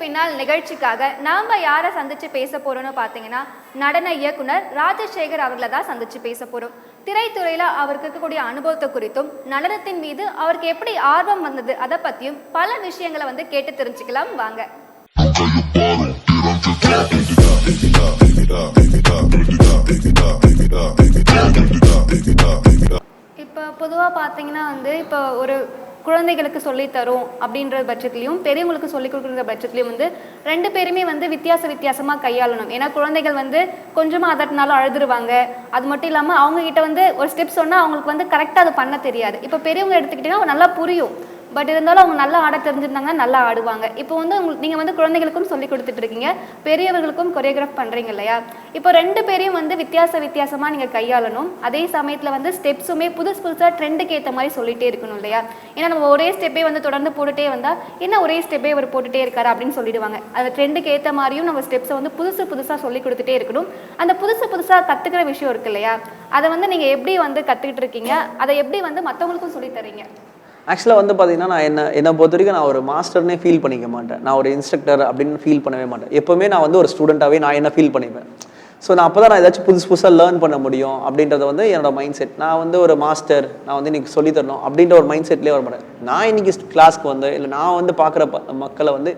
பின்னால் நிகழ்ச்சிக்காக நாம யாரை சந்திச்சு பேச போறோம்னு பார்த்தீங்கன்னா நடன இயக்குனர் ராஜசேகர் அவர்களை தான் சந்திச்சு பேச போறோம். திரைத்துறையில அவருக்கு இருக்கக்கூடிய அனுபவத்தை குறித்தும் நடனத்தின் மீது அவருக்கு எப்படி ஆர்வம் வந்தது அதை பத்தியும் பல விஷயங்களை வந்து கேட்டு தெரிஞ்சுக்கலாம் வாங்க. இப்போ பொதுவாக பார்த்தீங்கன்னா வந்து இப்போ ஒரு குழந்தைகளுக்கு சொல்லித்தரும் அப்படின்ற பட்சத்துலையும் பெரியவங்களுக்கு சொல்லிக் கொடுக்குற பட்சத்துலையும் வந்து ரெண்டு பேருமே வந்து வித்தியாச வித்தியாசமாக கையாளணும். ஏன்னா குழந்தைகள் வந்து கொஞ்சமாக அதட்டினாலும் அழுதுருவாங்க. அது மட்டும் இல்லாமல் அவங்கக்கிட்ட வந்து ஒரு ஸ்டெப் சொன்னால் அவங்களுக்கு வந்து கரெக்டாக அது பண்ண தெரியாது. இப்போ பெரியவங்க எடுத்துக்கிட்டிங்கன்னா நல்லா புரியும். பட் இருந்தாலும் அவங்க நல்லா ஆட தெரிஞ்சிருந்தாங்கன்னா நல்லா ஆடுவாங்க. இப்போ வந்து உங்களுக்கு நீங்கள் வந்து குழந்தைகளுக்கும் சொல்லி கொடுத்துட்டு இருக்கீங்க. பெரியவர்களுக்கும் கொரியோகிராஃப் பண்ணுறீங்க இல்லையா? இப்போ ரெண்டு பேரையும் வந்து வித்தியாச வித்தியாசமாக நீங்கள் கையாளணும். அதே சமயத்தில் வந்து ஸ்டெப்ஸுமே புதுசு புதுசாக ட்ரெண்டுக்கு ஏற்ற மாதிரி சொல்லிகிட்டே இருக்கணும் இல்லையா? ஏன்னா நம்ம ஒரே ஸ்டெப்பே வந்து தொடர்ந்து போட்டுட்டே வந்தால் என்ன ஒரே ஸ்டெப்பே அவர் போட்டுகிட்டே இருக்காரு அப்படின்னு சொல்லிடுவாங்க. அந்த ட்ரெண்டுக்கு ஏற்ற மாதிரியும் நம்ம ஸ்டெப்ஸை வந்து புதுசு புதுசாக சொல்லி கொடுத்துட்டே இருக்கணும். அந்த புதுசு புதுசாக கற்றுக்கிற விஷயம் இருக்கு இல்லையா? அதை வந்து நீங்கள் எப்படி வந்து கற்றுக்கிட்டு இருக்கீங்க? அதை எப்படி வந்து மற்றவங்களுக்கும் சொல்லித்தரீங்க ஆக்சுவலாக வந்து பார்த்தீங்கன்னா நான் என்ன என்னை பொறுத்த வரைக்கும் நான் ஒரு மாஸ்டர்னே ஃபீல் பண்ணிக்க மாட்டேன். நான் ஒரு இன்ஸ்ட்ரக்டர் அப்படின்னு ஃபீல் பண்ணவே மாட்டேன். எப்போவுமே நான் வந்து ஒரு ஸ்டூடெண்ட்டாகவே நான் என்ன ஃபீல் பண்ணிப்பேன். ஸோ நான் அப்போ தான் நான் ஏதாச்சும் புதுசு புதுசாக லேர்ன் பண்ண முடியும் அப்படின்றத வந்து என்னோட மைண்ட் செட் நான் வந்து ஒரு மாஸ்டர் நான் வந்து இன்றைக்கி சொல்லித்தரணும் அப்படின்ற ஒரு மைண்ட் செட்லேயே வர மாட்டேன். நான் இன்னைக்கு கிளாஸ்க்கு வந்து இல்லை நான் வந்து பார்க்குற மக்களை வந்து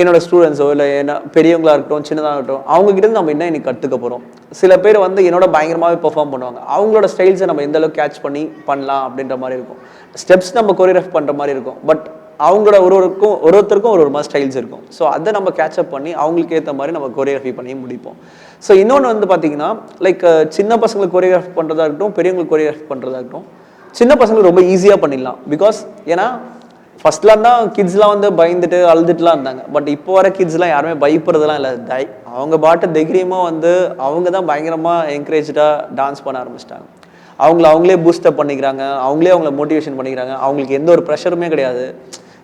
என்னோட ஸ்டூடெண்ட்ஸோ இல்லை என்ன பெரியவங்களா இருக்கட்டும் சின்னதாக இருக்கட்டும் அவங்ககிட்ட நம்ம என்ன இன்னைக்கு கற்றுக்க போகிறோம் சில பேர் வந்து என்னோட பயங்கரமாகவே பெர்ஃபார்ம் பண்ணுவாங்க. அவங்களோட ஸ்டைல்ஸை நம்ம எந்த அளவுக்கு கேட்ச் பண்ணி பண்ணலாம் அப்படின்ற மாதிரி இருக்கும். ஸ்டெப்ஸ் நம்ம கொரியோகிராஃப் பண்ணுற மாதிரி இருக்கும். பட் அவங்களோட ஒரு ஒருக்கும் ஒரு ஒருத்தருக்கும் ஒரு ஒரு மாதிரி ஸ்டைல்ஸ் இருக்கும். ஸோ அதை நம்ம கேட்சப் பண்ணி அவங்களுக்கு ஏற்ற மாதிரி நம்ம கொரியோகிராஃபி பண்ணி முடிப்போம். ஸோ இன்னொன்று வந்து பார்த்தீங்கன்னா லைக் சின்ன பசங்களுக்கு கொரியோகிராஃப் பண்ணுறதா இருக்கட்டும் பெரியவங்களுக்கு கொரியோகிராஃப் பண்ணுறதா இருக்கட்டும் சின்ன பசங்களுக்கு ரொம்ப ஈஸியாக பண்ணிடலாம். பிகாஸ் ஏன்னா ஃபர்ஸ்ட்லாம் தான் கிட்ஸ்லாம் வந்து பயந்துட்டு அழுதுட்டுலாம் இருந்தாங்க. பட் இப்போ வர கிட்ஸ்லாம் யாருமே பயப்படுறதுலாம் இல்லை. தை அவங்க பாட்டு தைரியமாக வந்து அவங்க தான் பயங்கரமாக என்கரேஜாக டான்ஸ் பண்ண ஆரம்பிச்சிட்டாங்க. அவங்கள அவங்களே பூஸ்டப் பண்ணிக்கிறாங்க. அவங்களே அவங்கள மோட்டிவேஷன் பண்ணிக்கிறாங்க. அவங்களுக்கு எந்த ஒரு ப்ரெஷருமே கிடையாது.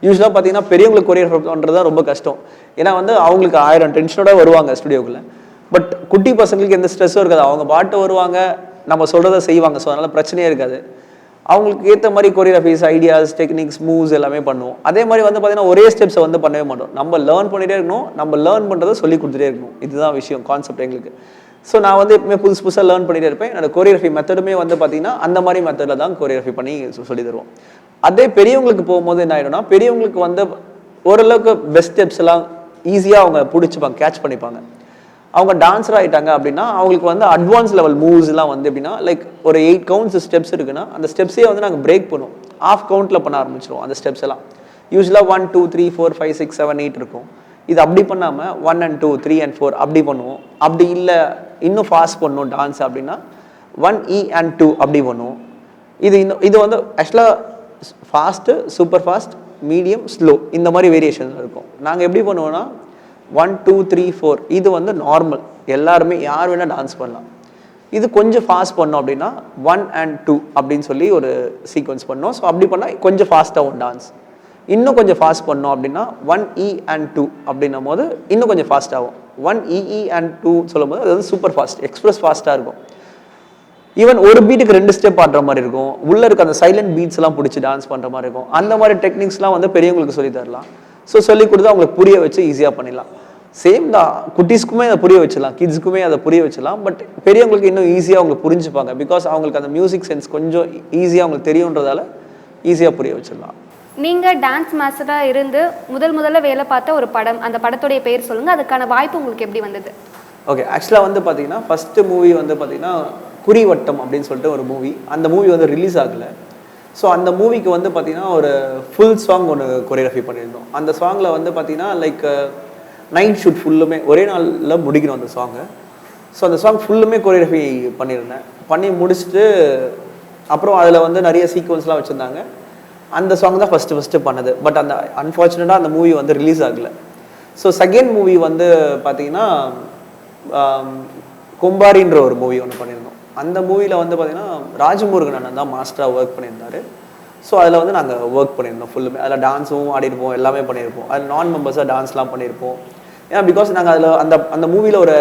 யூஸ்வலாக பார்த்தீங்கன்னா பெரியவங்களுக்கு கொரியர் பண்ணுறது தான் ரொம்ப கஷ்டம். ஏன்னா வந்து அவங்களுக்கு ஆயிரம் டென்ஷனோட வருவாங்க ஸ்டுடியோக்குள்ளே பட் குட்டி பசங்களுக்கு எந்த ஸ்ட்ரெஸ்ஸும் இருக்காது. அவங்க பாட்டு வருவாங்க நம்ம சொல்கிறத செய்வாங்க. ஸோ அதனால் பிரச்சனையே இருக்காது. அவங்களுக்கு ஏற்ற மாதிரி கொரியோகிராஃபிஸ் ஐடியாஸ் டெக்னிக்ஸ் மூவ்ஸ் எல்லாமே பண்ணுவோம். அதே மாதிரி வந்து பார்த்தீங்கன்னா ஒரே ஸ்டெப்ஸை வந்து பண்ணவே மாட்டோம். நம்ம லேர்ன் பண்ணிகிட்டே இருக்கணும் நம்ம லேர்ன் பண்ணுறதை சொல்லி கொடுத்துட்டே இருக்கணும். இதுதான் விஷயம் கான்செப்ட் எங்களுக்கு. ஸோ நான் வந்து எப்பவுமே புதுசு புதுசாக லேர்ன் பண்ணிகிட்டே இருப்பேன். என்னோட கொரியோகிராஃபி மெத்தடுமே வந்து பார்த்தீங்கன்னா அந்த மாதிரி மெத்தடில் தான் கொரியோகிராஃபி பண்ணி சொல்லி தருவோம். அதே பெரியவங்களுக்கு போகும்போது என்ன ஆகிடும்னா பெரியவங்களுக்கு வந்து ஓரளவுக்கு பெஸ்ட் ஸ்டெப்ஸ் எல்லாம் ஈஸியாக அவங்க பிடிச்சிப்பாங்க கேட்ச் பண்ணிப்பாங்க. அவங்க டான்ஸர் ஆகிட்டாங்க அப்படின்னா அவங்களுக்கு வந்து அட்வான்ஸ் லெவல் மூவ்ஸ்லாம் வந்து எப்படின்னா லைக் ஒரு எயிட் கவுண்ட்ஸ் ஸ்டெப்ஸ் இருக்குன்னா அந்த ஸ்டெப்ஸே வந்து நாங்கள் பிரேக் பண்ணுவோம். ஆஃப் கவுண்ட்டில் பண்ண ஆரம்பிச்சிருவோம் அந்த ஸ்டெப்ஸ் எல்லாம். யூஸ்வலாக one two three four five six seven eight இருக்கும். இது அப்படி பண்ணாமல் one and two three and four அப்படி பண்ணுவோம். அப்படி இல்லை இன்னும் ஃபாஸ்ட் பண்ணணும் டான்ஸ் அப்படின்னா ஒன் இ அண்ட் டூ அப்படி பண்ணுவோம். இது இன்னும் இது வந்து ஆக்சுவலாக fast super fast medium slow இந்த மாதிரி வேரியேஷன் இருக்கும். நாங்கள் எப்படி பண்ணுவோம்னா ஒன் டூ த்ரீ ஃபோர் இது வந்து நார்மல் எல்லாருமே யார் வேணால் டான்ஸ் பண்ணலாம். இது கொஞ்சம் ஃபாஸ்ட் பண்ணோம் அப்படின்னா ஒன் அண்ட் டூ அப்படின்னு சொல்லி ஒரு சீக்வன்ஸ் பண்ணோம். ஸோ அப்படி பண்ணால் கொஞ்சம் ஃபாஸ்ட்டாகும் டான்ஸ் இன்னும் கொஞ்சம் ஃபாஸ்ட் பண்ணோம் அப்படின்னா one E e, and two அப்படின்னும் போது இன்னும் கொஞ்சம் ஃபாஸ்ட் ஆகும். ஒன் இஇ அண்ட் டூ சொல்லும்போது அது வந்து சூப்பர் ஃபாஸ்ட் எக்ஸ்பிரஸ் ஃபாஸ்ட்டாக இருக்கும். ஈவன் ஒரு பீட்டுக்கு ரெண்டு ஸ்டெப் ஆடுற மாதிரி இருக்கும். உள்ளே இருக்க அந்த சைலண்ட் பீட்ஸ்லாம் பிடிச்சி டான்ஸ் பண்ணுற மாதிரி இருக்கும். அந்த மாதிரி டெக்னிக்ஸ்லாம் வந்து பெரியவங்களுக்கு சொல்லி தரலாம். ஸோ சொல்லி கொடுத்து அவங்களுக்கு புரிய வச்சு ஈஸியாக பண்ணிடலாம். சேம் தான். குட்டீஸ்க்குமே அதை புரிய வச்சிடலாம். கிட்ஸுக்குமே அதை புரிய வச்சிடலாம். பட் பெரியவங்களுக்கு இன்னும் ஈஸியாக அவங்க புரிஞ்சுப்பாங்க. பிகாஸ் அவங்களுக்கு அந்த மியூசிக் சென்ஸ் கொஞ்சம் ஈஸியாக அவங்களுக்கு தெரியுன்றதால ஈஸியாக புரிய வச்சிடலாம். நீங்கள் டான்ஸ் மாஸ்டராக இருந்து முதல் முதல்ல வேலை பார்த்த ஒரு படம் அந்த படத்துடைய பெயர் சொல்லுங்கள் அதுக்கான வாய்ப்பு உங்களுக்கு எப்படி வந்தது? ஓகே ஆக்சுவலாக வந்து பார்த்தீங்கன்னா ஃபஸ்ட்டு மூவி வந்து பார்த்தீங்கன்னா குறிவட்டம் அப்படின்னு சொல்லிட்டு ஒரு மூவி அந்த மூவி வந்து ரிலீஸ் ஆகலை. ஸோ அந்த மூவிக்கு வந்து பார்த்தீங்கன்னா ஒரு ஃபுல் சாங் ஒன்று கொரியோகிராஃபி பண்ணியிருந்தோம். அந்த சாங்கில் வந்து பார்த்தீங்கன்னா லைக் நைட் ஷூட் ஃபுல்லுமே ஒரே நாளில் முடிக்கணும் அந்த சாங்கை ஸோ அந்த சாங் ஃபுல்லுமே கொரியோகிராஃபி பண்ணியிருந்தேன். பண்ணி முடிச்சுட்டு அப்புறம் அதில் வந்து நிறைய சீக்வன்ஸ்லாம் வச்சுருந்தாங்க. அந்த சாங் தான் ஃபஸ்ட்டு ஃபஸ்ட்டு பண்ணது. பட் அந்த அன்ஃபார்ச்சுனேட்டாக அந்த மூவி வந்து ரிலீஸ் ஆகலை. ஸோ செகண்ட் மூவி வந்து பார்த்தீங்கன்னா கும்பாரின்ற ஒரு மூவி ஒன்று பண்ணியிருந்தோம். அந்த மூவியில் வந்து பார்த்தீங்கன்னா ராஜமுருகன் அண்ணன் தான் மாஸ்டராக ஒர்க் பண்ணியிருந்தாரு. ஸோ அதில் வந்து நாங்கள் ஒர்க் பண்ணியிருந்தோம் ஃபுல்லுமே அதில் டான்ஸும் ஆடிருப்போம் எல்லாமே பண்ணியிருப்போம். அதில் நான் மெம்பர்ஸாக டான்ஸ்லாம் பண்ணியிருப்போம். ஏன்னா பிகாஸ் நாங்கள் அதில் அந்த அந்த மூவியில் ஒரு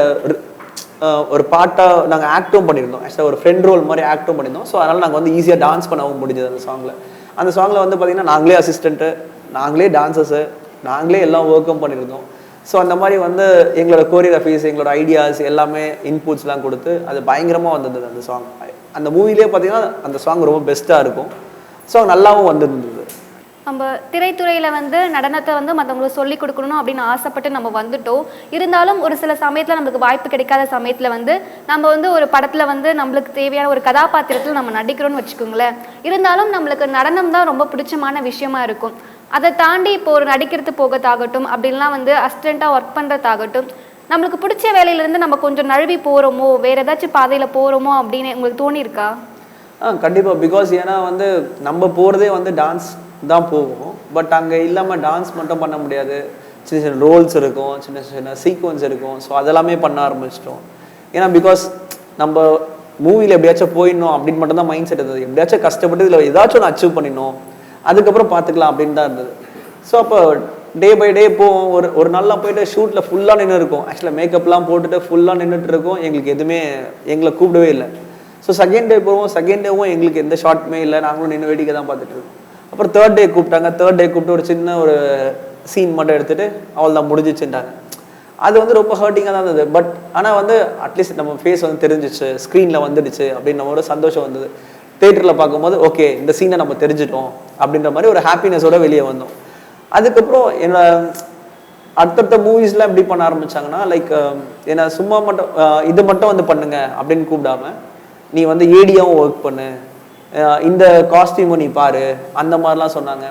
ஒரு பாட்டாக நாங்கள் ஆக்டும் பண்ணியிருந்தோம் ஆக்சுவலாக ஒரு ஃப்ரெண்ட் ரோல் மாதிரி ஆக்டும் பண்ணியிருந்தோம் ஸோ அதனால் நாங்கள் வந்து ஈஸியாக டான்ஸ் பண்ணவும் முடிஞ்சது அந்த சாங்கில் அந்த சாங்கில் வந்து பார்த்தீங்கன்னா நாங்களே அசிஸ்டண்ட்டு நாங்களே டான்சர்ஸு நாங்களே எல்லாம் ஒர்க்கும் பண்ணியிருந்தோம் ஸோ அந்த மாதிரி வந்து எங்களோட கோரியோகிராஃபிஸ் எங்களோட ஐடியாஸ் எல்லாமே இன்புட்ஸ்லாம் கொடுத்து அது பயங்கரமாக வந்திருந்தது அந்த சாங் அந்த மூவிலே பார்த்தீங்கன்னா அந்த சாங் ரொம்ப பெஸ்ட்டாக இருக்கும். ஸோ நல்லாவும் வந்திருந்தது. நம்ம திரைத்துறையில் வந்து நடனத்தை வந்து மற்றவங்களுக்கு சொல்லி கொடுக்கணும் அப்படின்னு ஆசைப்பட்டு நம்ம வந்துட்டோம். இருந்தாலும் ஒரு சில சமயத்தில் நம்மளுக்கு வாய்ப்பு கிடைக்காத சமயத்தில் வந்து நம்ம வந்து ஒரு படத்தில் வந்து நம்மளுக்கு தேவையான ஒரு கதாபாத்திரத்தில் நம்ம நடிக்கிறோம்னு வச்சுக்கோங்களேன். இருந்தாலும் நம்மளுக்கு நடனம் தான் ரொம்ப பிடிச்சமான விஷயமா இருக்கும். அதை தாண்டி இப்போ ஒரு நடிக்கிறது போகிறதாகட்டும் அப்படின்லாம் வந்து அசிஸ்டண்ட்டாக ஒர்க் பண்ணுறதாகட்டும் நம்மளுக்கு பிடிச்ச வேலையிலேருந்து நம்ம கொஞ்சம் நழுவி போகிறோமோ வேறு ஏதாச்சும் பாதையில் போகிறோமோ அப்படின்னு உங்களுக்கு தோணியிருக்கா? ஆ கண்டிப்பாக பிகாஸ் ஏன்னா வந்து நம்ம போகிறதே வந்து டான்ஸ் தான் போவோம் பட் அங்கே இல்லாமல் டான்ஸ் மட்டும் பண்ண முடியாது. சின்ன சின்ன ரோல்ஸ் இருக்கும் சின்ன சின்ன சீக்வன்ஸ் இருக்கும். ஸோ அதெல்லாமே பண்ண ஆரம்பிச்சிட்டோம். ஏன்னா பிகாஸ் நம்ம மூவியில் எப்படியாச்சும் போயிடணும் அப்படின்னு மட்டும் தான் மைண்ட் செட் இருந்தது. எப்படியாச்சும் கஷ்டப்பட்டு இதில் ஏதாச்சும் ஒன்று அச்சீவ் பண்ணிடணும். அதுக்கப்புறம் பார்த்துக்கலாம் அப்படின்னு தான் இருந்தது. ஸோ அப்போ டே பை டே போவோம். ஒரு ஒரு நாளில் போயிட்டு ஷூட்டில் ஃபுல்லாக நின்று இருக்கும். ஆக்சுவலாக மேக்கப்லாம் போட்டுட்டு ஃபுல்லாக நின்றுட்டு இருக்கோம். எங்களுக்கு எதுவுமே எங்களை கூப்பிடவே இல்லை. ஸோ செகண்ட் டே போவோம். செகண்ட் டேவும் எங்களுக்கு எந்த ஷார்ட்டுமே இல்லை. நாங்களும் நின்று வேடிக்கை தான் பார்த்துட்டு இருக்கோம். அப்புறம் தேர்ட் டே கூப்பிட்டாங்க. தேர்ட் டே கூப்பிட்டு ஒரு சின்ன ஒரு சீன் மட்டும் எடுத்துட்டு அவள் தான் முடிஞ்சிச்சுட்டாங்க அது வந்து ரொம்ப ஹர்ட்டிங்காக தான் இருந்தது. பட் ஆனால் வந்து அட்லீஸ்ட் நம்ம ஃபேஸ் வந்து தெரிஞ்சிச்சு. ஸ்க்ரீனில் வந்துடுச்சு அப்படின்ற ஒரு சந்தோஷம் வந்தது. தேட்டரில் பார்க்கும்போது ஓகே இந்த சீனை நம்ம தெரிஞ்சிட்டோம் அப்படின்ற மாதிரி ஒரு ஹாப்பினஸோட வெளியே வந்தோம். அதுக்கப்புறம் என்னோட அடுத்தடுத்த மூவிஸ்லாம் எப்படி பண்ண ஆரம்பிச்சாங்கன்னா லைக் um, என்னை சும்மா மட்டும் இது மட்டும் வந்து பண்ணுங்க அப்படின்னு கூப்பிடாம நீ வந்து ஏடியாவும் ஒர்க் பண்ணு. இந்த காஸ்டியூமும் நீ பாரு அந்த மாதிரிலாம் சொன்னாங்க.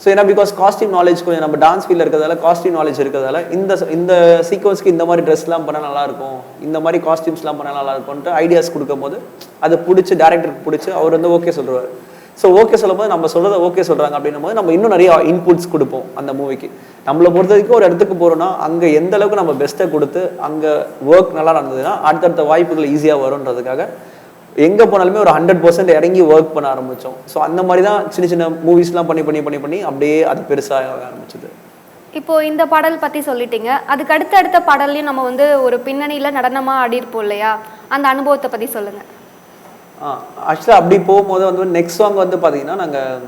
ஸோ ஏன்னா பிகாஸ் காஸ்டியூம் நாலேஜ் கொஞ்சம் நம்ம டான்ஸ் ஃபீல்டில் இருக்கிறதால காஸ்டியூம் நாலேஜ் இருக்கிறதால இந்த இந்த சீக்வன்ஸ்க்கு இந்த மாதிரி ட்ரெஸ்லாம் பண்ணால் நல்லா இருக்கும் இந்த மாதிரி காஸ்டியூம்ஸ்லாம் பண்ணால் நல்லாயிருக்கும்ன்ட்டு ஐடியாஸ் கொடுக்கும் போது அதை பிடிச்சி டேரக்டருக்கு பிடிச்சி அவர் வந்து ஓகே சொல்லுவார். ஸோ ஓகே சொல்லும்போது நம்ம சொல்கிறத ஓகே சொல்கிறாங்க அப்படின்னும் போது நம்ம இன்னும் நிறைய இன்புட்ஸ் கொடுப்போம் அந்த மூவிக்கு நம்மளை பொறுத்த வரைக்கும் ஒரு இடத்துக்கு போகிறோன்னா அங்கே எந்த அளவுக்கு நம்ம பெஸ்ட்டை கொடுத்து அங்கே ஒர்க் நல்லா நடந்ததுன்னா அடுத்தடுத்த வாய்ப்புகள் ஈஸியாக வரும்ன்றதுக்காக எங்க போனாலுமே ஒரு ஹண்ட்ரட் பர்சன்ட் இறங்கி ஒர்க் பண்ண ஆரம்பிச்சோம். ஸோ அந்த மாதிரி தான் சின்ன சின்ன மூவிஸ்லாம் பண்ணி பண்ணி பண்ணி பண்ணி அப்படியே அது பெருசாக ஆரம்பிச்சது. இப்போ இந்த பாடல் பத்தி சொல்லிட்டீங்க. அதுக்கு அடுத்த அடுத்த பாடல்லையும் நம்ம வந்து ஒரு பின்னணியில நடனமா ஆடிருப்போம் இல்லையா? அந்த அனுபவத்தை பத்தி சொல்லுங்க. ஆக்சுவலாக அப்படி போகும்போது வந்து நெக்ஸ்ட் சாங் வந்து பார்த்தீங்கன்னா நாங்கள்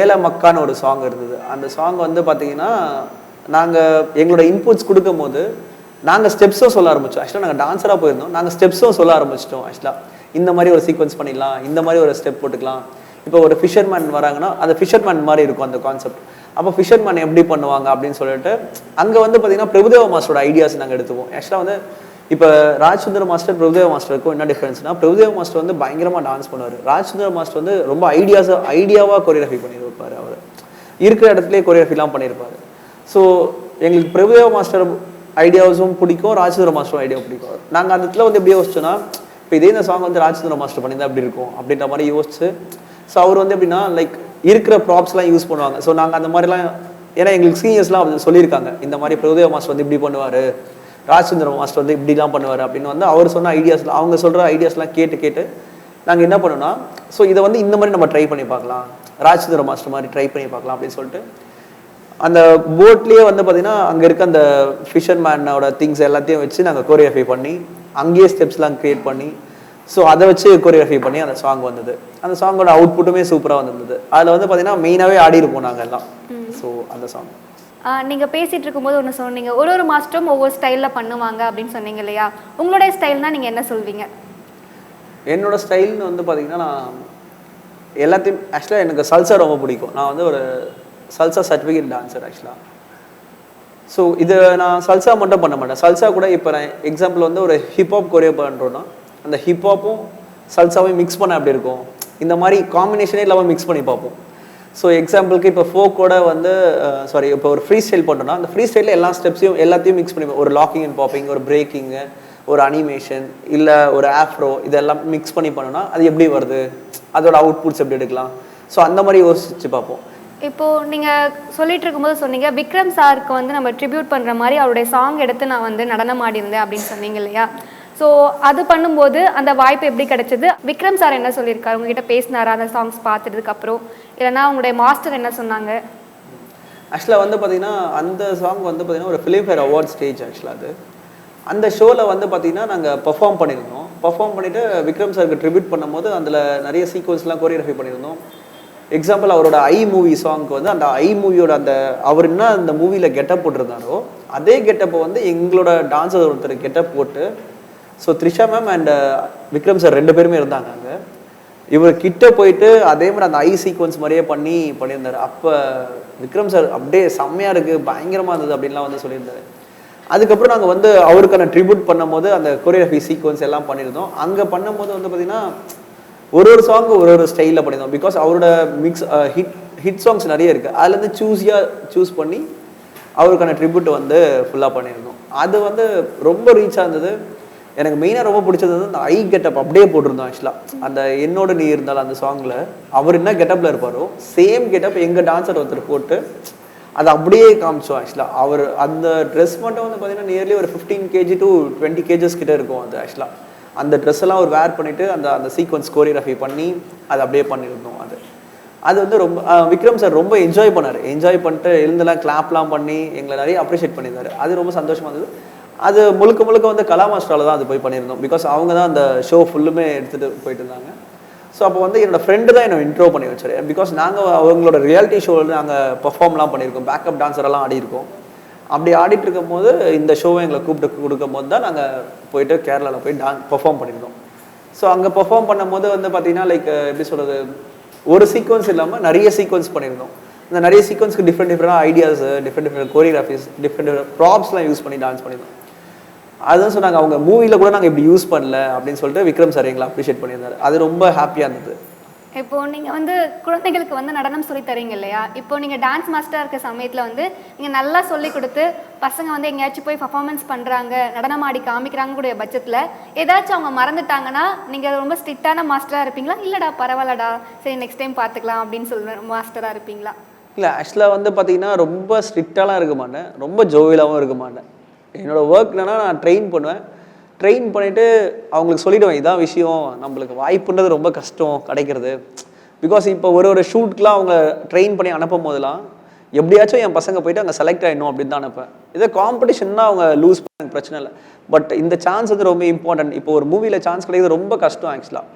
ஏல மக்கான்னு ஒரு சாங் இருந்தது. அந்த சாங் வந்து பார்த்தீங்கன்னா நாங்கள் எங்களோட இன்புட்ஸ் கொடுக்கும்போது நாங்கள் ஸ்டெப்ஸும் சொல்ல ஆரம்பித்தோம் ஆக்சுவலாக நாங்கள் டான்ஸராக போயிருந்தோம். நாங்கள் ஸ்டெப்ஸும் சொல்ல ஆரம்பிச்சிட்டோம் ஆக்சுவலாக இந்த மாதிரி ஒரு சீக்வன்ஸ் பண்ணிடலாம் இந்த மாதிரி ஒரு ஸ்டெப் போட்டுக்கலாம். இப்போ ஒரு ஃபிஷர்மேன் வராங்கன்னா அந்த ஃபிஷர்மேன் மாதிரி இருக்கும் அந்த கான்செப்ட் அப்போ ஃபிஷர்மேன் எப்படி பண்ணுவாங்க அப்படின்னு சொல்லிட்டு அங்கே வந்து பார்த்தீங்கன்னா பிரபுதேவ மாஸ்டரோட ஐடியாஸ் நாங்கள் எடுத்துப்போம் ஆக்சுவலாக வந்து இப்போ ராஜ்சுந்தர மாஸ்டர் பிரபுதேவ மாஸ்டருக்கும் என்ன டிஃப்ரென்ஸ்னா பிரபுதேவ மாஸ்டர் வந்து பயங்கரமாக டான்ஸ் பண்ணுவார். ராஜ்சுந்தர மாஸ்டர் வந்து ரொம்ப ஐடியாஸாக ஐடியாவாக கொரியோகிராஃபி பண்ணியிருப்பார் அவர். இருக்கிற இடத்துலயே கொரியோகிராஃபிலாம் பண்ணியிருப்பார். ஸோ எங்களுக்கு பிரபுதேவ மாஸ்டர் ஐடியாஸும் பிடிக்கும் ராஜசுந்தர மாஸ்டரும் ஐடியா பிடிக்கும். நாங்கள் அந்த இடத்துல வந்து எப்படி யோசிச்சோன்னா இப்போ இதே இந்த சாங் வந்து ராஜசுந்தர மாஸ்டர் பண்ணியிருந்தா எப்படி இருக்கும் அப்படின்ற மாதிரி யோசிச்சு ஸோ அவர் வந்து எப்படின்னா லைக் இருக்கிற ப்ராப்ஸ்லாம் யூஸ் பண்ணுவாங்க. ஸோ நாங்கள் அந்த மாதிரிலாம் ஏன்னா எங்களுக்கு சீனியர்ஸ்லாம் வந்து சொல்லியிருக்காங்க. இந்த மாதிரி பிரபுதேவ மாஸ்டர் வந்து இப்படி பண்ணுவார் ராஜசுந்தர மாஸ்டர் வந்து இப்படிலாம் பண்ணுவார் அப்படின்னு வந்து அவர் சொன்ன ஐடியாஸ்லாம் அவங்க சொல்கிற ஐடியாஸ்லாம் கேட்டு கேட்டு நாங்கள் என்ன பண்ணோம்னா ஸோ இதை வந்து இந்த மாதிரி நம்ம ட்ரை பண்ணி பார்க்கலாம். ராஜசுந்தர மாஸ்டர் மாதிரி ட்ரை பண்ணி பார்க்கலாம் அப்படின்னு சொல்லிட்டு அந்த போட்லேயே வந்து பார்த்தீங்கன்னா அங்கே இருக்க அந்த ஃபிஷர்மேனோட திங்ஸ் எல்லாத்தையும் வச்சு நாங்கள் கோரியோகிராஃபி பண்ணி அங்கேயே ஸ்டெப்ஸ்லாம் க்ரியேட் பண்ணி ஸோ அதை வச்சு கோரியோகிராஃபி பண்ணி அந்த சாங் வந்தது. அந்த சாங்கோட அவுட்புட்டுமே சூப்பராக வந்திருந்தது. அதில் வந்து பார்த்தீங்கன்னா மெயினாகவே ஆடி இருப்போம் நாங்கள் எல்லாம் ஸோ அந்த சாங் ஆஹ் நீங்க பேசிட்டு இருக்கும்போது ஒன்று சொன்னீங்க. ஒரு ஒரு மாஸ்டரும் ஒவ்வொரு ஸ்டைல்ல பண்ணுவாங்க அப்படின்னு சொன்னீங்க இல்லையா? உங்களுடைய ஸ்டைல்னா நீங்க என்ன சொல்வீங்க? என்னோட ஸ்டைல்னு வந்து பார்த்தீங்கன்னா நான் எல்லாத்தையும் ஆக்சுவலாக எனக்கு சல்சா ரொம்ப பிடிக்கும். நான் வந்து ஒரு சல்சா சர்டிஃபிகேட் டான்சர் ஆக்சுவலாக ஸோ இது நான் சல்சா மட்டும் பண்ண மாட்டேன். சல்சா கூட இப்போ நான் எக்ஸாம்பிள் வந்து ஒரு ஹிப்ஹாப் கொரியோ பண்ணுறோன்னா அந்த ஹிப்ஹாப்பும் சல்சாவையும் மிக்ஸ் பண்ண அப்படி இருக்கும்? இந்த மாதிரி காம்பினேஷனே இல்லாமல் மிக்ஸ் பண்ணி பார்ப்போம். ஸோ எக்ஸாம்பிளுக்கு இப்போ ஃபோக்கோட வந்து சாரி இப்போ ஒரு ஃப்ரீ ஸ்டைல் பண்ணுறோன்னா அந்த ஃப்ரீ ஸ்டைலில் எல்லா ஸ்டெப்ஸையும் எல்லாத்தையும் மிக்ஸ் பண்ணி ஒரு லாக்கிங் அண்ட் பாப்பிங் ஒரு பிரேக்கிங்கு ஒரு அனிமேஷன் இல்லை ஒரு ஆஃப்ரோ இதெல்லாம் மிக்ஸ் பண்ணி பண்ணோன்னா அது எப்படி வருது? அதோட அவுட்புட்ஸ் எப்படி எடுக்கலாம்? ஸோ அந்த மாதிரி யோசிச்சு பார்ப்போம். இப்போ நீங்க சொல்லிட்டு இருக்கும்போது சொன்னீங்க விக்ரம் சாருக்கு வந்து நம்ம ட்ரிபியூட் பண்ற மாதிரி அவருடைய சாங் எடுத்து நான் வந்து நடனம் ஆடியிருந்தேன் அப்படின்னு சொன்னீங்க இல்லையா? ஸோ அது பண்ணும்போது அந்த வாய்ப்பு எப்படி கிடைச்சது? விக்ரம் சார் என்ன சொல்லியிருக்காரு? உங்ககிட்ட பேசினாரா? அந்த சாங்ஸ் பார்த்ததுக்கு அப்புறம்? இல்லைன்னா உங்களுடைய மாஸ்டர் என்ன சொன்னாங்க? ஆக்சுவலாக வந்து பார்த்தீங்கன்னா அந்த சாங் வந்து பார்த்தீங்கன்னா ஒரு ஃபிலிம்ஃபேர் அவார்ட் ஸ்டேஜ் ஆக்சுவலாக அது. அந்த ஷோவில் வந்து பார்த்தீங்கன்னா நாங்கள் பெர்ஃபார்ம் பண்ணியிருந்தோம். பர்ஃபார்ம் பண்ணிவிட்டு விக்ரம் சாருக்கு ட்ரிபியூட் பண்ணும்போது அதில் நிறைய சீக்வன்ஸ்லாம் கோரியோகிராஃபி பண்ணியிருந்தோம். எக்ஸாம்பிள் அவரோட ஐ மூவி சாங்க்கு வந்து அந்த ஐ மூவியோட அந்த அவர் என்ன அந்த மூவியில் கெட்டப் போட்டிருந்தாரோ அதே கெட்டப்பை வந்து எங்களோட டான்ஸர் ஒருத்தர் கெட்டப் போட்டு so Trisha ma'am and Vikram sir ரெண்டு பேருமே இருந்தாங்க அங்கே. இவர் கிட்ட போயிட்டு அதே மாதிரி அந்த ஐ சீக்வன்ஸ் மாதிரியே பண்ணி பண்ணியிருந்தார். அப்போ விக்ரம் சார் அப்படியே செம்மையாக இருக்குது பயங்கரமாக இருந்தது அப்படின்லாம் வந்து சொல்லியிருந்தாரு. அதுக்கப்புறம் நாங்கள் வந்து அவருக்கான ட்ரிபியூட் பண்ணும்போது அந்த கொரியோகிராஃபி சீக்வன்ஸ் எல்லாம் பண்ணியிருந்தோம். அங்கே பண்ணும்போது வந்து பார்த்திங்கன்னா ஒரு ஒரு சாங் ஒரு ஒரு ஸ்டைலில் பண்ணியிருந்தோம் பிகாஸ் அவரோட மிக்ஸ் ஹிட் ஹிட் சாங்ஸ் நிறைய இருக்குது அதுலேருந்து சூஸியாக சூஸ் பண்ணி அவருக்கான ட்ரிபியூட் வந்து ஃபுல்லாக பண்ணியிருந்தோம். அது வந்து ரொம்ப ரீச்சாக இருந்தது. எனக்கு மெயினாக ரொம்ப பிடிச்சது வந்து அந்த ஐ கெட்டப் அப்படியே போட்டிருந்தோம் ஆக்சுவலாக அந்த என்னோட நீ இருந்தாலும் அந்த சாங்கில் அவர் என்ன கெட்டப்பில் இருப்பாரோ சேம் கெட்டப் எங்கள் டான்ஸர் ஒருத்தர் போட்டு அதை அப்படியே காமிச்சோம் ஆக்சுவலாக அவர் அந்த ட்ரெஸ் மட்டும் வந்து பார்த்தீங்கன்னா நியர்லி ஒரு fifteen KG to twenty KGs கிட்ட இருக்கும் அது ஆக்சுவலாக அந்த ட்ரெஸ் எல்லாம் அவர் வேர் பண்ணிட்டு அந்த அந்த சீக்வன்ஸ் கோரியோகிராஃபி பண்ணி அதை அப்படியே பண்ணியிருந்தோம் அது. அது வந்து ரொம்ப விக்ரம் சார் ரொம்ப என்ஜாய் பண்ணார். என்ஜாய் பண்ணிட்டு எழுந்தெல்லாம் கிளாப்லாம் பண்ணி எங்களை நிறைய அப்ரிஷியேட் பண்ணியிருந்தார். அது ரொம்ப சந்தோஷமாக இருந்தது. அது முழுக்க முழுக்க வந்து கலா மாஸ்டரால் தான் அது போய் பண்ணியிருந்தோம். பிகாஸ் அவங்க தான் அந்த ஷோ ஃபுல்லுமே எடுத்துகிட்டு போயிட்டு இருந்தாங்க. ஸோ அப்போ வந்து என்னோட ஃப்ரெண்டு தான் என்னை இன்ட்ரோ பண்ணி வச்சார். பிகாஸ் நாங்கள் அவங்களோட ரியாலிட்டி ஷோவில் நாங்கள் பெர்ஃபார்ம்லாம் பண்ணியிருக்கோம். பேக்கப் டான்ஸரெல்லாம் ஆடியிருக்கோம். அப்படி ஆடிட்டு இருக்கும் போது இந்த ஷோவை எங்களை கூப்பிட்டு கொடுக்கும் போது தான் நாங்கள் போயிட்டு கேரளாவில் போய் டான் பெர்ஃபார்ம் பண்ணியிருந்தோம். ஸோ அங்கே பெர்ஃபார்ம் பண்ணும்போது வந்து பார்த்தீங்கன்னா லைக் எப்படி சொல்கிறது ஒரு சீக்வன்ஸ் இல்லாமல் நிறைய சீக்வன்ஸ் பண்ணியிருந்தோம். இந்த நிறைய சீக்வன்ஸ்க்கு டிஃப்ரெண்ட் டிஃப்ரெண்டாக ideas different different choreographies different different ப்ராப்ஸ்லாம் use பண்ணி டான்ஸ் பண்ணியிருந்தோம். அதுதான் சொன்னாங்க அவங்க மூவியில் கூட நாங்கள் இப்படி யூஸ் பண்ணல அப்படின்னு சொல்லிட்டு விக்ரம் சார் எங்களை அப்ரிஷியேட் பண்ணியிருந்தார். அது ரொம்ப ஹாப்பியாக இருந்தது. இப்போ நீங்கள் வந்து குழந்தைகளுக்கு வந்து நடனம் சொல்லி தரீங்க இல்லையா? இப்போ நீங்கள் டான்ஸ் மாஸ்டராக இருக்க சமயத்தில் வந்து நீங்கள் நல்லா சொல்லி கொடுத்து பசங்க வந்து எங்கேயாச்சும் போய் பர்ஃபார்மன்ஸ் பண்ணுறாங்க நடனம் ஆடி காமிக்கிறாங்க கூடிய பட்சத்தில் ஏதாச்சும் அவங்க மறந்துட்டாங்கன்னா நீங்கள் ரொம்ப ஸ்ட்ரிக்டான மாஸ்டராக இருப்பீங்களா? இல்லைடா பரவாயில்லடா. சரி நெக்ஸ்ட் டைம் பார்த்துக்கலாம் அப்படின்னு சொல்கிற மாஸ்டராக இருப்பீங்களா? இல்லை ஆக்சுவலாக வந்து பார்த்தீங்கன்னா ரொம்ப ஸ்ட்ரிக்டாலாம் இருக்க மாட்டேன். ரொம்ப ஜோவிலாகவும் இருக்க மாட்டேன். என்னோடய ஒர்க் என்னன்னா நான் ட்ரெயின் பண்ணுவேன். ட்ரெயின் பண்ணிவிட்டு அவங்களுக்கு சொல்லிவிடுவேன் இதான் விஷயம். நம்மளுக்கு வாய்ப்புன்றது ரொம்ப கஷ்டம் கிடைக்கிறது. பிகாஸ் இப்போ ஒரு ஒரு ஷூட்க்குலாம் அவங்க ட்ரெயின் பண்ணி அனுப்பும் போதெல்லாம் எப்படியாச்சும் என் பசங்க போயிட்டு அங்கே செலக்ட் ஆகிடணும் அப்படின்னு தான் அனுப்பேன் இதே காம்படிஷன்னா அவங்க லூஸ் பண்ண பிரச்சனை இல்லை. பட் இந்த சான்ஸ் வந்து ரொம்ப இம்பார்ட்டன்ட் இப்போ ஒரு மூவியில் சான்ஸ் கிடைக்கிறது ரொம்ப கஷ்டம் ஆக்சுவலாக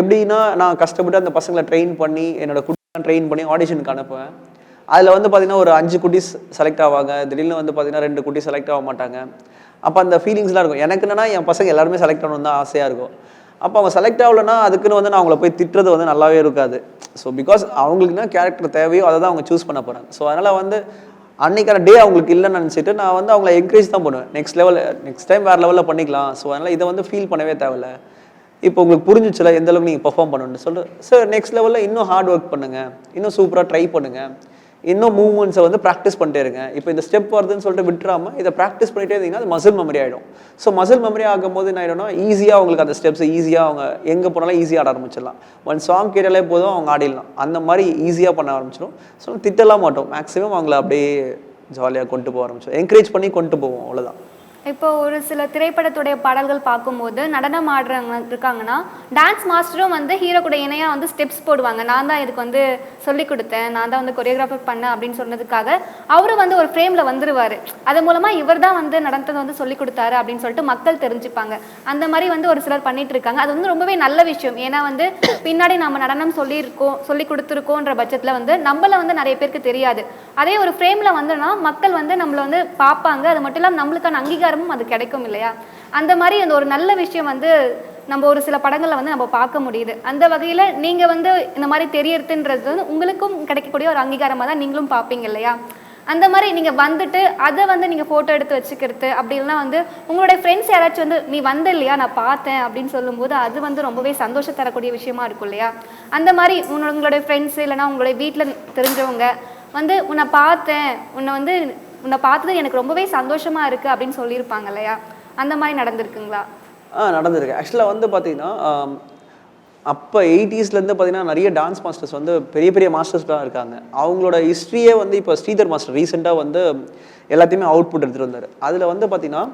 எப்படின்னா நான் கஷ்டப்பட்டு அந்த பசங்களை ட்ரெயின் பண்ணி என்னோட குட்டி ட்ரெயின் பண்ணி ஆடிஷனுக்கு அனுப்புவேன். அதில் வந்து பார்த்தீங்கன்னா ஒரு அஞ்சு குட்டிஸ் செலக்ட் ஆவாங்க. திடீர்னு வந்து பார்த்தீங்கன்னா ரெண்டு குட்டி செலக்ட் ஆக மாட்டாங்க. அப்போ அந்த ஃபீலிங்ஸ்லாம் இருக்கும். எனக்கு என்னன்னா என் பசங்க எல்லாருமே செலக்ட் ஆகணும் தான் ஆசையாக இருக்கும். அப்போ அவங்க செலக்ட் ஆகலைன்னா அதுக்குன்னு வந்து நான் அவங்கள போய் திட்டுறது வந்து நல்லாவே இருக்காது. ஸோ பிகாஸ் அவங்களுக்கு என்ன கேரக்டர் தேவையோ அதை தான் அவங்க சூஸ் பண்ண போகிறாங்க ஸோ அதனால் வந்து அன்னைக்கான டே அவங்களுக்கு இல்லைன்னு நினச்சிட்டு நான் வந்து அவங்கள என்கரேஜ் தான் பண்ணுவேன். நெக்ஸ்ட் லெவல் நெக்ஸ்ட் டைம் வேறு லெவலில் பண்ணிக்கலாம். ஸோ அதனால் இதை வந்து ஃபீல் பண்ணவே தேவையில்ல. இப்போ உங்களுக்கு புரிஞ்சிச்சுல எந்த அளவுக்கு நீங்கள் பர்ஃபார்ம் பண்ணணும்னு சொல்லிட்டு. சார் நெக்ஸ்ட் லெவலில் இன்னும் ஹார்ட் ஒர்க் பண்ணுங்கள் இன்னும் சூப்பராக ட்ரை பண்ணுங்கள் இன்னும் மூவ்மெண்ட்ஸை வந்து ப்ராக்டிஸ் பண்ணிட்டே இருங்க. இப்போ இந்த ஸ்டெப் வருதுன்னு சொல்லிட்டு விட்டுறாம இதை ப்ராக்டிஸ் பண்ணிட்டே இருந்தீங்கன்னா அது மசில் மெமரி ஆகிடும் ஸோ மசில் மெமரி ஆகும்போது என்ன ஆகிடும்னா ஈஸியாக அவங்களுக்கு அந்த ஸ்டெப்ஸ் ஈஸியாக அவங்க எங்கே போனாலும் ஈஸியாக ஆட ஆரம்பிச்சிடலாம். ஒன் சாங் கேட்டாலே போதும் அவங்க ஆடிடலாம். அந்த மாதிரி ஈஸியாக பண்ண ஆரம்பிச்சிடும். ஸோ திட்டலாம் மாட்டோம். மேக்ஸிமம் அவங்கள அப்படியே ஜாலியாக கொண்டு போக ஆரம்பிச்சோம் என்கரேஜ் பண்ணி கொண்டு போவோம் அவ்வளோதான் இப்போ ஒரு சில திரைப்படத்துடைய பாடல்கள் பார்க்கும்போது நடனம் ஆடுறவங்க இருக்காங்கன்னா டான்ஸ் மாஸ்டரும் வந்து ஹீரோ கூட இணையாக வந்து ஸ்டெப்ஸ் போடுவாங்க. நான் தான் இதுக்கு வந்து சொல்லி கொடுத்தேன். நான் தான் வந்து கொரியோகிராஃபர் பண்ணேன் அப்படின்னு சொன்னதுக்காக அவரும் வந்து ஒரு ஃப்ரேமில் வந்துருவார். அது மூலமாக இவர் தான் வந்து நடனத்தை வந்து சொல்லி கொடுத்தாரு அப்படின்னு சொல்லிட்டு மக்கள் தெரிஞ்சுப்பாங்க. அந்த மாதிரி வந்து ஒரு சிலர் பண்ணிட்டு இருக்காங்க. அது வந்து ரொம்பவே நல்ல விஷயம். ஏன்னா வந்து பின்னாடி நம்ம நடனம் சொல்லியிருக்கோம் சொல்லி கொடுத்துருக்கோன்ற பட்சத்தில் வந்து நம்மள வந்து நிறைய பேருக்கு தெரியாது. அதே ஒரு ஃப்ரேமில் வந்தோன்னா மக்கள் வந்து நம்மளை வந்து பார்ப்பாங்க. அது மட்டும் இல்லாமல் நம்மளுக்கான அங்கீகாரமும் அது கிடைக்கும் இல்லையா? அந்த மாதிரி அந்த ஒரு நல்ல விஷயம் வந்து நம்ம ஒரு சில படங்களில் வந்து நம்ம பார்க்க முடியுது. அந்த வகையில் நீங்கள் வந்து இந்த மாதிரி தெரியறதுன்றது வந்து உங்களுக்கும் கிடைக்கக்கூடிய ஒரு அங்கீகாரமாக தான் நீங்களும் பார்ப்பீங்க இல்லையா? அந்த மாதிரி நீங்கள் வந்துட்டு அதை வந்து நீங்கள் ஃபோட்டோ எடுத்து வச்சுக்கிறது அப்படி இல்லைன்னா வந்து உங்களுடைய ஃப்ரெண்ட்ஸ் யாராச்சும் வந்து நீ வந்த இல்லையா? நான் பார்த்தேன். அப்படின்னு சொல்லும்போது அது வந்து ரொம்பவே சந்தோஷம் தரக்கூடிய விஷயமா இருக்கும் இல்லையா? அந்த மாதிரி உன்னோட- உங்களுடைய ஃப்ரெண்ட்ஸ் இல்லைன்னா உங்களுடைய வீட்டில் தெரிஞ்சவங்க வந்து உன்னை பார்த்தேன். உன்னை வந்து உன்னை பார்த்தது எனக்கு ரொம்பவே சந்தோஷமா இருக்கு அப்படின்னு சொல்லியிருப்பாங்க இல்லையா? அந்த மாதிரி நடந்திருக்குங்களா? ஆ நடந்திருக்கு. ஆக்சுவலாக வந்து பார்த்தீங்கன்னா அப்போ எயிட்டிஸ்லேருந்து பார்த்தீங்கன்னா நிறைய டான்ஸ் மாஸ்டர்ஸ் வந்து பெரிய பெரிய மாஸ்டர்ஸ்லாம் இருக்காங்க. அவங்களோட ஹிஸ்ட்ரியே வந்து இப்போ ஸ்ரீதர் மாஸ்டர் ரீசெண்டாக வந்து எல்லாத்தையுமே அவுட்புட் எடுத்துகிட்டு வந்தார். அதில் வந்து பார்த்தீங்கன்னா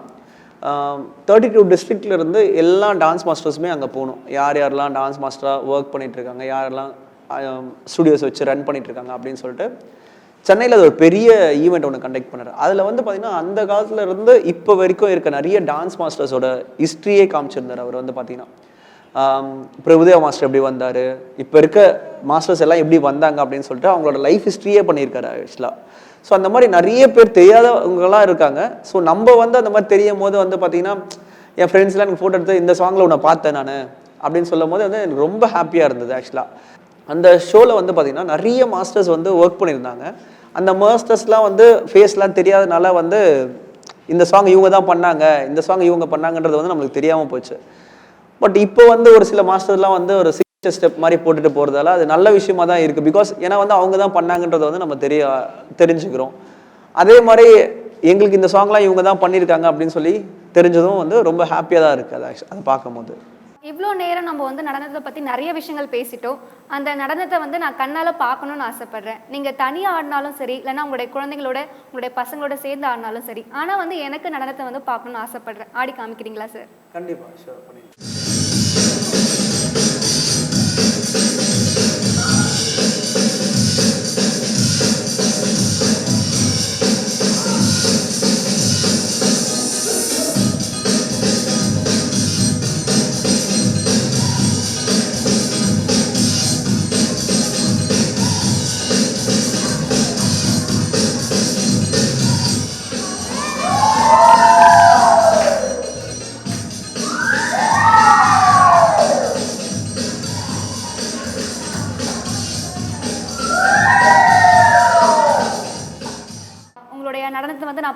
தேர்ட்டி டூ டிஸ்ட்ரிக்ட்லேருந்து எல்லா டான்ஸ் மாஸ்டர்ஸுமே அங்கே போகணும். யார் யாரெல்லாம் டான்ஸ் மாஸ்டராக ஒர்க் பண்ணிகிட்ருக்காங்க இருக்காங்க யாரெல்லாம் ஸ்டுடியோஸ் வச்சு ரன் பண்ணிகிட்ருக்காங்க இருக்காங்க அப்படின்னு சொல்லிட்டு சென்னையில் அது ஒரு பெரிய ஈவெண்ட் ஒன்று கண்டக்ட் பண்ணார். அதில் வந்து பார்த்தீங்கன்னா அந்த காலத்துல இருந்து இப்போ வரைக்கும் இருக்க நிறைய டான்ஸ் மாஸ்டர்ஸோட ஹிஸ்ட்ரியே காமிச்சிருந்தார் அவர் வந்து பார்த்தீங்கன்னா ஆம், மாஸ்டர் எப்படி வந்தார் இப்போ இருக்க மாஸ்டர்ஸ் எல்லாம் எப்படி வந்தாங்க அப்படின்னு சொல்லிட்டு அவங்களோட லைஃப் ஹிஸ்ட்ரியே பண்ணியிருக்காரு ஆக்சுவலாக ஸோ அந்த மாதிரி நிறைய பேர் தெரியாதவங்களாம் இருக்காங்க. ஸோ நம்ம வந்து அந்த மாதிரி தெரியும் போது வந்து பார்த்தீங்கன்னா என் ஃப்ரெண்ட்ஸ்லாம் எனக்கு ஃபோட்டோ எடுத்து இந்த சாங்கில் உன்னை பார்த்தேன் நான் அப்படின்னு சொல்லும் போது வந்து எனக்கு ரொம்ப ஹாப்பியாக இருந்தது ஆக்சுவலாக அந்த ஷோவில் வந்து பார்த்திங்கன்னா நிறைய மாஸ்டர்ஸ் வந்து ஒர்க் பண்ணியிருந்தாங்க. அந்த மாஸ்டர்ஸ்லாம் வந்து ஃபேஸ்லாம் தெரியாதனால வந்து இந்த சாங் இவங்க தான் பண்ணாங்க இந்த சாங் இவங்க பண்ணாங்கன்றது வந்து நம்மளுக்கு தெரியாமல் போச்சு. பட் இப்போ வந்து ஒரு சில மாஸ்டர்லாம் வந்து ஒரு சிக்ஸ்டர் ஸ்டெப் மாதிரி போட்டுட்டு போகிறதால அது நல்ல விஷயமா தான் இருக்குது பிகாஸ் ஏன்னா வந்து அவங்க தான் பண்ணாங்கன்றதை வந்து நம்ம தெரிய தெரிஞ்சுக்கிறோம். அதே மாதிரி எங்களுக்கு இந்த சாங்லாம் இவங்க தான் பண்ணியிருக்காங்க அப்படின்னு சொல்லி தெரிஞ்சதும் வந்து ரொம்ப ஹாப்பியாக தான் இருக்குது அது அதை பார்க்கும்போது. இவ்வளோ நேரம் நம்ம வந்து நடனத்தை பற்றி நிறைய விஷயங்கள் பேசிட்டோம். அந்த நடனத்தை வந்து நான் கண்ணால் பார்க்கணும்னு ஆசைப்பட்றேன். நீங்கள் தனியாக ஆடினாலும் சரி இல்லைன்னா உங்களுடைய குழந்தைங்களோட உங்களுடைய பசங்களோட சேர்ந்து ஆடினாலும் சரி ஆனால் வந்து எனக்கு நடனத்தை வந்து பார்க்கணும்னு ஆசைப்பட்றேன். ஆடி காமிக்கிறீங்களா சார் கண்டிப்பாக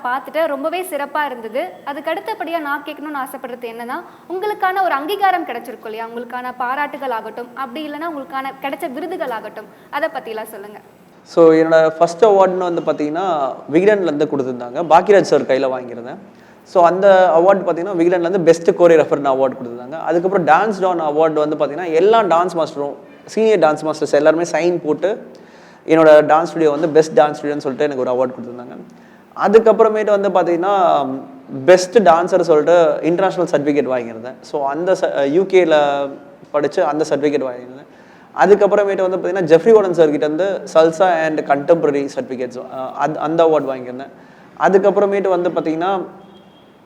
நான் பார்த்துட்டேன். ரொம்பவே சிறப்பாக இருந்தது. அதுக்கு அடுத்தபடியாக நான் கேட்கணும்னு ஆசைப்படுறது என்னன்னா உங்களுக்கான ஒரு அங்கீகாரம் கிடைச்சிருக்கும் இல்லையா? உங்களுக்கான பாராட்டுகள் ஆகட்டும். அப்படி இல்லைன்னா உங்களுக்கான கிடைச்ச விருதுகள் ஆகட்டும். அதை பற்றிலாம் சொல்லுங்கள் ஸோ என்னோட ஃபர்ஸ்ட் அவார்டுன்னு வந்து பார்த்தீங்கன்னா விகடன்லேருந்து கொடுத்துருந்தாங்க. பாக்கியராஜ் சார் கையில் வாங்கியிருந்தேன். ஸோ அந்த அவார்டு பார்த்தீங்கன்னா விகடன்லேருந்து பெஸ்ட் கோரியோகிராஃபர்னு அவார்டு கொடுத்துருந்தாங்க. அதுக்கப்புறம் டான்ஸ் டான் அவார்டு வந்து பார்த்தீங்கன்னா எல்லா டான்ஸ் மாஸ்டரும் சீனியர் டான்ஸ் மாஸ்டர்ஸ் எல்லாருமே சைன் போட்டு என்னோட டான்ஸ் ஸ்டுடியோ வந்து பெஸ்ட் டான்ஸ் ஸ்டுடியோன்னு சொல்லிட்டு எனக்கு ஒரு அவார்டு கொடுத்துருந்தாங்க. அதுக்கப்புறமேட்டு வந்து பார்த்தீங்கன்னா பெஸ்ட் டான்ஸர் சொல்லிட்டு இன்டர்நேஷ்னல் சர்டிஃபிகேட் வாங்கியிருந்தேன். ஸோ அந்த யூகேயில் படித்து அந்த சர்டிஃபிகேட் வாங்கியிருந்தேன். அதுக்கப்புறமேட்டு வந்து பார்த்தீங்கன்னா ஜெஃப்ரி ஓடன் சார்கிட்ட வந்து சல்சா அண்ட் கண்டெம்பரரி சர்டிஃபிகேட்ஸ் அது அந்த அவார்டு வாங்கியிருந்தேன். அதுக்கப்புறமேட்டு வந்து பார்த்தீங்கன்னா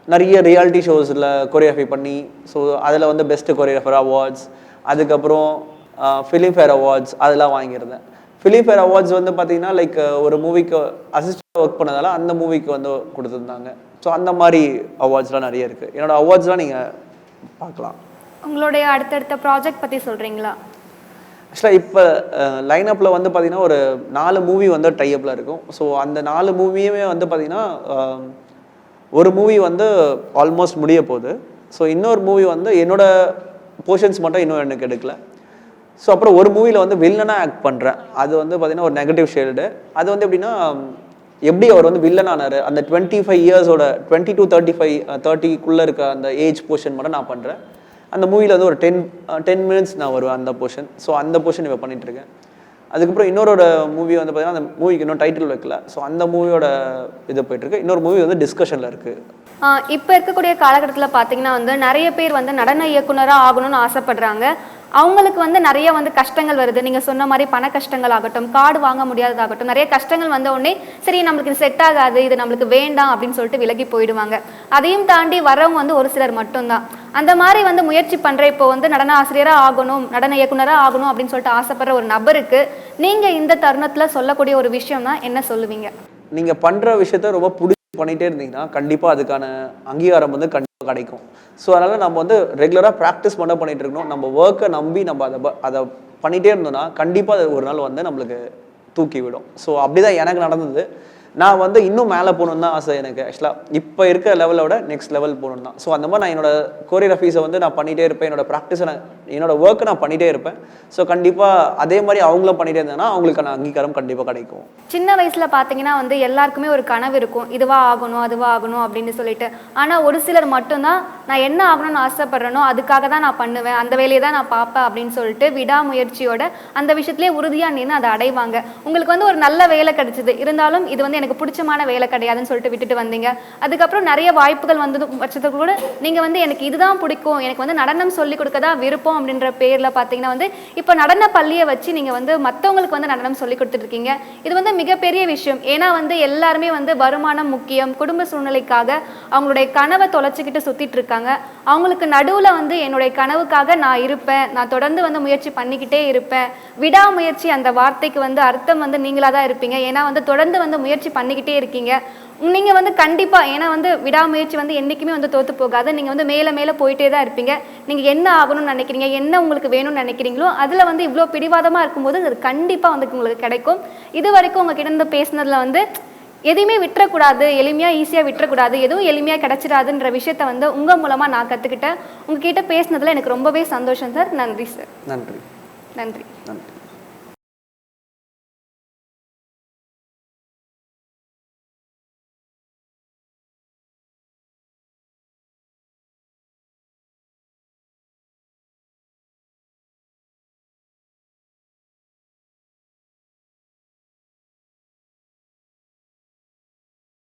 நிறைய ரியாலிட்டி ஷோஸில் கொரியோகிராஃபி பண்ணி ஸோ அதில் வந்து பெஸ்ட்டு கொரியோகிராஃபர் அவார்ட்ஸ் அதுக்கப்புறம் ஃபிலிம்ஃபேர் அவார்ட்ஸ் அதெல்லாம் வாங்கியிருந்தேன். ஃபிலிம்ஃபேர் அவார்ட்ஸ் வந்து பார்த்தீங்கன்னா லைக் ஒரு மூவிக்கு அசிஸ்டன்ட் ஒர்க் பண்ணதால அந்த மூவிக்கு வந்து கொடுத்துருந்தாங்க. ஸோ அந்த மாதிரி அவார்ட்ஸ்லாம் நிறைய இருக்குது என்னோட அவார்ட்ஸ்லாம் நீங்கள் பார்க்கலாம். உங்களுடைய அடுத்தடுத்த ப்ராஜெக்ட் பற்றி சொல்கிறீங்களா ஆக்சுவலாக இப்போ லைனப்பில் வந்து பார்த்தீங்கன்னா ஒரு நாலு மூவி வந்து டைஅப்பில் இருக்கும். ஸோ அந்த நாலு மூவியுமே வந்து பார்த்தீங்கன்னா ஒரு மூவி வந்து ஆல்மோஸ்ட் முடிய போகுது. ஸோ இன்னொரு மூவி வந்து என்னோட போர்ஷன்ஸ் மட்டும் இன்னும் எனக்கு எடுக்கல. ஸோ அப்புறம் ஒரு மூவியில் வந்து வில்லனாக ஆக்ட் பண்ணுறேன் அது வந்து பார்த்தீங்கன்னா ஒரு நெகட்டிவ் ஷேல்டு அது வந்து எப்படின்னா எப்படி அவர் வந்து வில்லன் ஆனார் அந்த டுவெண்ட்டி ஃபைவ் இயர்ஸோட டுவெண்ட்டி டு தேர்ட்டி ஃபைவ் தேர்ட்டிக்குள்ளே இருக்க அந்த ஏஜ் போர்ஷன் மட்டும் நான் பண்ணுறேன் அந்த மூவியில் வந்து ஒரு டென் டென் மினிட்ஸ் நான் வருவேன் அந்த போர்ஷன் ஸோ அந்த போர்ஷன் இப்போ பண்ணிகிட்ருக்கேன் அதுக்கப்புறம் இன்னொரு மூவி வந்து பார்த்தீங்கன்னா அந்த மூவிக்கு இன்னும் டைட்டில் வைக்கல. ஸோ அந்த மூவியோட இது போயிட்டுருக்கு இன்னொரு மூவி வந்து டிஸ்கஷனில் இருக்குது இப்போ இருக்கக்கூடிய காலகட்டத்தில் பார்த்தீங்கன்னா வந்து நிறைய பேர் வந்து நடன இயக்குனராக ஆகணும்னு ஆசைப்படுறாங்க. அவங்களுக்கு வந்து நிறைய வந்து கஷ்டங்கள் வருது. நீங்கள் சொன்ன மாதிரி பண கஷ்டங்கள் ஆகட்டும் கார்டு வாங்க முடியாததாகட்டும் நிறைய கஷ்டங்கள் வந்த உடனே சரி நம்மளுக்கு இது செட் ஆகாது இது நம்மளுக்கு வேண்டாம் அப்படின்னு சொல்லிட்டு விலகி போயிடுவாங்க. அதையும் தாண்டி வரவங்க வந்து ஒரு சிலர் மட்டும்தான். அந்த மாதிரி வந்து முயற்சி பண்ணுற இப்போ வந்து நடன ஆசிரியராக ஆகணும் நடன இயக்குனராக ஆகணும் அப்படின்னு சொல்லிட்டு ஆசைப்படுற ஒரு நபருக்கு நீங்கள் இந்த தருணத்தில் சொல்லக்கூடிய ஒரு விஷயம்னா என்ன சொல்லுவீங்க? நீங்கள் பண்ணுற விஷயத்த ரொம்ப பிடிச்சி பண்ணிகிட்டே இருந்தீங்கன்னா கண்டிப்பாக அதுக்கான அங்கீகாரம் வந்து கண்டிப்பாக கிடைக்கும். ஸோ அதனால் நம்ம வந்து ரெகுலராக ப்ராக்டிஸ் மட்டும் பண்ணிட்டு இருக்கணும். நம்ம ஒர்க்கை நம்பி நம்ம அதை அதை பண்ணிகிட்டே இருந்தோம்னா கண்டிப்பாக அது ஒரு நாள் வந்து நம்மளுக்கு தூக்கி விடும். ஸோ அப்படிதான் எனக்கு நடந்தது. நான் வந்து இன்னும் மேலே போகணுன்னு தான் ஆசை எனக்கு ஆக்சுவலாக இப்போ இருக்க லெவலோட நெக்ஸ்ட் லெவல் போகணும் தான். ஸோ அந்த மாதிரி நான் என்னோட கோரியோகிராஃபீஸை வந்து நான் பண்ணிகிட்டே இருப்பேன். என்னோட ப்ராக்டிஸை நான் என்னோட ஒர்க்கை நான் பண்ணிகிட்டே இருப்பேன். ஸோ கண்டிப்பாக அதே மாதிரி அவங்களும் பண்ணிகிட்டே இருந்தேன்னா அவங்களுக்கான அங்கீகாரம் கண்டிப்பாக கிடைக்கும். சின்ன வயசில் பார்த்தீங்கன்னா வந்து எல்லாருக்குமே ஒரு கனவு இருக்கும். இதுவா ஆகணும் அதுவா ஆகணும் அப்படின்னு சொல்லிட்டு. ஆனால் ஒரு சிலர் மட்டும்தான் நான் என்ன ஆகணும்னு ஆசைப்படுறேனோ அதுக்காக தான் நான் பண்ணுவேன். அந்த வேலையை தான் நான் பார்ப்பேன் அப்படின்னு சொல்லிட்டு விடாமுயற்சியோட அந்த விஷயத்திலே உறுதியாக நின்று அதை அடைவாங்க. உங்களுக்கு வந்து ஒரு நல்ல வேலை கிடைச்சிது. இருந்தாலும் இது வந்து எனக்கு பிடிச்சமான வேலை கிடையாதுன்னு சொல்லிட்டு விட்டுட்டு வந்தீங்க. அதுக்கப்புறம் நிறைய வாய்ப்புகள் வந்தது பட்சத்துக்கு கூட நீங்கள் வந்து எனக்கு இதுதான் பிடிக்கும் எனக்கு வந்து நடனம் சொல்லி கொடுக்க தான் விருப்பம் அப்படின்ற பேரில் பார்த்தீங்கன்னா வந்து இப்போ நடன பள்ளியை வச்சு நீங்கள் வந்து மற்றவங்களுக்கு வந்து நடனம் சொல்லி கொடுத்துட்டு இருக்கீங்க இது வந்து மிகப்பெரிய விஷயம். ஏன்னா வந்து எல்லாருமே வந்து வருமானம் முக்கியம் குடும்ப சூழ்நிலைக்காக அவங்களுடைய கனவை தொலைச்சிக்கிட்டு சுற்றிட்டு இருக்காங்க அவங்களுக்கு நடுவில் வந்து என்னுடைய கனவுக்காக நான் இருப்பேன் நான் தொடர்ந்து வந்து முயற்சி பண்ணிக்கிட்டே இருப்பேன். விடாமுயற்சி அந்த வார்த்தைக்கு வந்து அர்த்தம் வந்து நீங்களாக தான் இருப்பீங்க. ஏன்னா வந்து தொடர்ந்து வந்து முயற்சி பண்ணிக்கிட்டே இருக்கீங்க. நீங்கள் வந்து கண்டிப்பாக ஏன்னா வந்து விடாமுயற்சி வந்து என்றைக்குமே வந்து தோற்று போகாது. நீங்கள் வந்து மேலே மேலே போயிட்டே தான் இருப்பீங்க. நீங்கள் என்ன ஆகணும்னு நினைக்கிறீங்க? என்ன உங்களுக்கு வேணும்னு நினைக்கிறீங்களோ அதில் வந்து இவ்வளோ பிடிவாதமாக இருக்கும்போது அது கண்டிப்பாக வந்து உங்களுக்கு கிடைக்கும். இது வரைக்கும் உங்ககிட்ட இருந்து பேசுனதில் வந்து எதையுமே விட்டுறக்கூடாது. எளிமையாக ஈஸியாக விட்டுறக்கூடாது. எதுவும் எளிமையாக கிடச்சிடாதுன்ற விஷயத்த வந்து உங்கள் மூலமாக நான் கற்றுக்கிட்டேன் உங்ககிட்ட பேசுனதில் எனக்கு ரொம்பவே சந்தோஷம் சார். நன்றி சார். நன்றி. நன்றி. நன்றி.